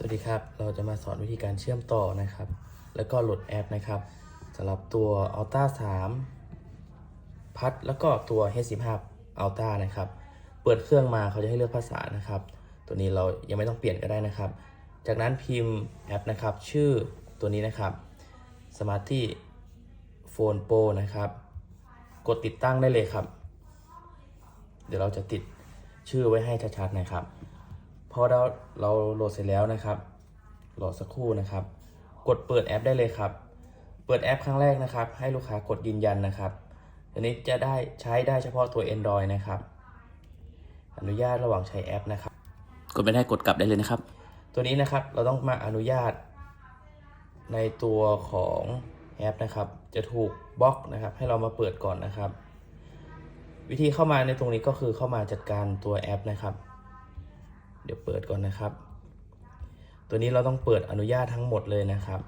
สวัสดีครับ เราจะมาสอนวิธีการเชื่อมต่อนะครับ แล้วก็โหลดแอปนะครับสำหรับตัว Ultra 3 พัดแล้วก็ตัว H15 Ultra นะครับ เปิดเครื่องมาเขาจะให้เลือกภาษานะครับ ตัวนี้เรายังไม่ต้องเปลี่ยนก็ได้นะครับ จากนั้นพิมพ์แอปนะครับ ชื่อตัวนี้นะครับ Smarty Phone Pro นะครับ กดติดตั้งได้เลยครับ เดี๋ยวเราจะติดชื่อไว้ให้ชัดๆนะครับ อเราเราโหลดเสร็จแล้วนะครับรอสักครู่นะครับ กดเปิดแอปได้เลยครับ เปิดแอปครั้งแรกนะครับ ให้ลูกค้ากดยืนยันนะครับอันนี้จะได้ใช้ได้เฉพาะตัว Android นะครับ อนุญาตระหว่างใช้แอปนะครับ กดไม่ได้กดกลับได้เลยนะครับ ตัวนี้นะครับเราต้องมาอนุญาต ในตัวของแอปนะครับ จะถูกบล็อกนะครับ ให้เรามาเปิดก่อนนะครับ วิธีเข้ามาในตรงนี้ก็คือเข้ามาจัดการตัวแอปนะครับ เดี๋ยวเปิดก่อนนะครับ ตัวนี้เราต้องเปิดอนุญาตทั้งหมดเลยนะครับ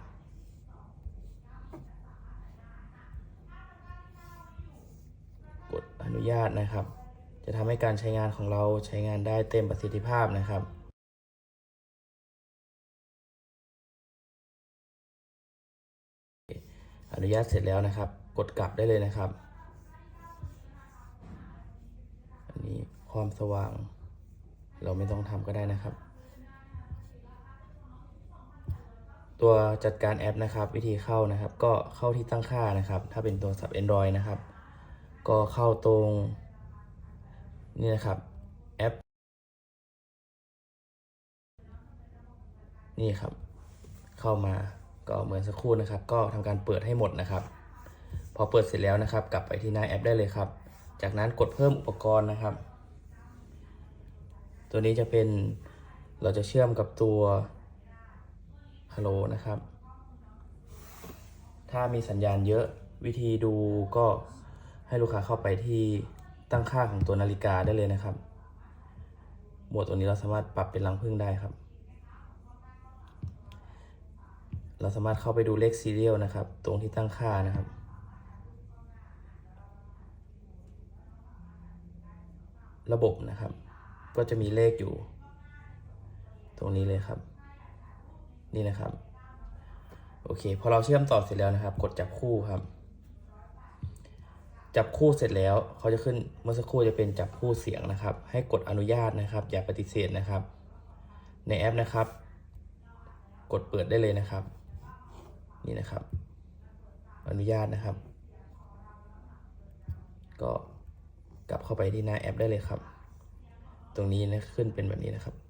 กดอนุญาตนะครับ จะทำให้การใช้งานของเราใช้งานได้เต็มประสิทธิภาพนะครับอนุญาตเสร็จแล้วนะครับ กดกลับได้เลยนะครับ อันนี้ความสว่าง เราไม่ต้องทำก็ได้นะครับ ตัวจัดการแอปนะครับ วิธีเข้านะครับ ก็เข้าที่ตั้งค่านะครับ ถ้าเป็นตัวสับ Android นะครับ ก็เข้าตรงนี่นะครับแอป นี่ครับ เข้ามาก็เหมือนสักครู่นะครับ ก็ทำการเปิดให้หมดนะครับ พอเปิดเสร็จแล้วนะครับ กลับไปที่หน้าแอปได้เลยครับ จากนั้นกดเพิ่มอุปกรณ์นะครับ ตัวนี้จะเป็นเราจะเชื่อมกับตัว Hello นะครับ ถ้ามีสัญญาณเยอะวิธีดูก็ให้ลูกค้าเข้าไปที่ตั้งค่าของตัวนาฬิกาได้เลยนะครับ หมวดตัวนี้เราสามารถปรับเป็นรังผึ้งได้ครับ เราสามารถเข้าไปดูเลขซีเรียลนะครับ ตรงที่ตั้งค่านะครับระบบนะครับ ก็จะมีเลขอยู่ ตรงนี้เลยครับ นี่นะครับ โอเค พอเราเชื่อมต่อเสร็จแล้วนะครับ กดจับคู่ครับ จับคู่เสร็จแล้วเขาจะขึ้นเมื่อสักครู่จะเป็นจับคู่เสียงนะครับ ให้กดอนุญาตนะครับ อย่าปฏิเสธนะครับ ในแอปนะครับ กดเปิดได้เลยนะครับ นี่นะครับ อนุญาตนะครับ ก็กลับเข้าไปที่หน้าแอปได้เลยครับ ตรงนี้นะขึ้นเป็นแบบนี้นะครับ